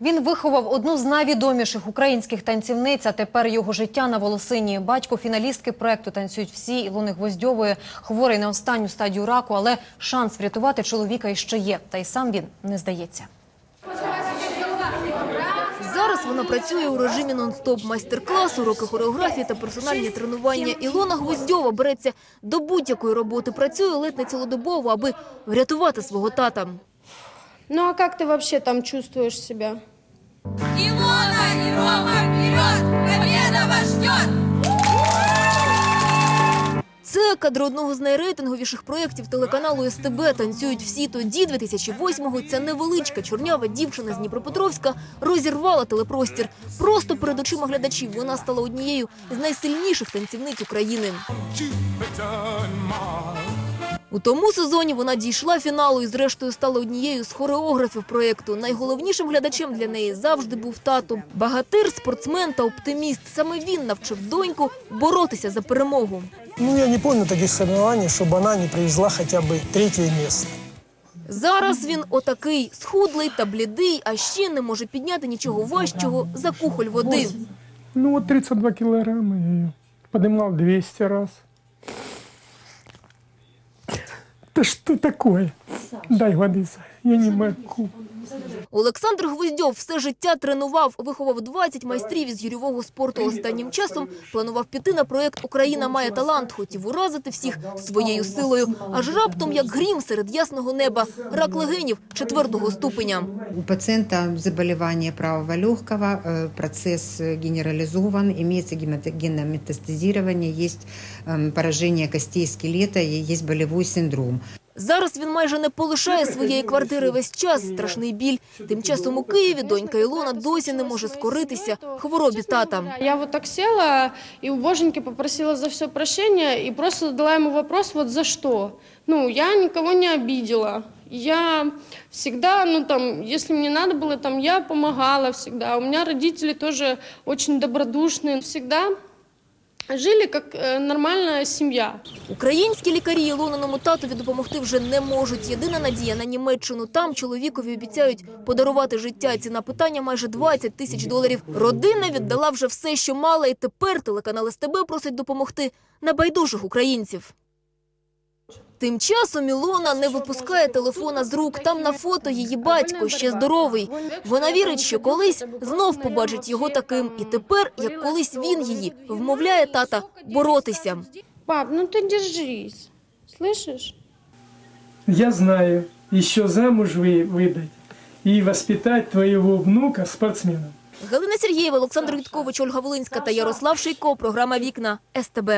Він виховав одну з найвідоміших українських танцівниць, а тепер його життя на волосині. Батько фіналістки проекту танцюють всі Ілони Гвоздьової, хворий на останню стадію раку, але шанс врятувати чоловіка іще є. Та й сам він не здається. Зараз вона працює у режимі нон-стоп майстер-клас, уроки хореографії та персональні тренування. Ілона Гвоздьова береться до будь-якої роботи. Працює ледь не цілодобово, аби врятувати свого тата. Ну а как ты вообще там чувствуешь себя? Илона и Рома вперед! Победа вас ждет! Це кадр одного з найрейтинговіших проєктів телеканалу СТБ «Танцюють всі». Тоді, 2008-го, ця невеличка чорнява дівчина з Дніпропетровська розірвала телепростір. Просто перед очима глядачів вона стала однією з найсильніших танцівниць України. У тому сезоні вона дійшла фіналу і зрештою стала однією з хореографів проєкту. Найголовнішим глядачем для неї завжди був тато. Багатир, спортсмен та оптиміст. Саме він навчив доньку боротися за перемогу. Ну, я не помню таких соревнований, чтобы она не привезла хотя бы третье место. Зараз він отакий схудлий та блідий, а ще не може підняти нічого важчого за кухоль води. Ну вот 32 килограмма я ее поднимал 200 раз. Да что такое? Дай воды, я не могу. Олександр Гвоздьов все життя тренував, виховав 20 майстрів із гірьового спорту. Останнім часом планував піти на проект «Україна має талант», хотів уразити всіх своєю силою. Аж раптом, як грім серед ясного неба, рак легенів четвертого ступеня. У пациента заболевание правого легкого, э, процесс э, генерализован, имеется гемато- генометастазирование, есть эм, поражение костей скелета, и есть болевой синдром. Зараз він майже не полишає своєї квартири весь час. Страшний біль. Тим часом у Києві донька Ілона досі не може скоритися хворобі тата. Я вот так села и у боженьки попросила за все прощения и просто задала ему вопрос, вот за что. Ну, я никого не обидела. Я всегда, ну там, если мне надо было, там, я помогала всегда. У меня родители тоже очень добродушные. Всегда жили як нормальна сім'я. Українські лікарі Ілониному татові допомогти вже не можуть. Єдина надія на Німеччину. Там чоловікові обіцяють подарувати життя. Ціна питання майже 20 тисяч доларів. Родина віддала вже все, що мала, і тепер телеканал СТБ просить допомогти небайдужих українців. Тим часом Ілона не випускає телефона з рук. Там на фото її батько ще здоровий. Вона вірить, що колись знов побачить його таким. І тепер, як колись він її, вмовляє тата боротися. Пап, ну ты держись. Слышишь? Я знаю, еще замуж вы выдать и воспитать твоего внука спортсменом. Галина Сергієва, Олександр Віткович, Ольга Волинська та Ярослав Шийко. Програма «Вікна» СТБ.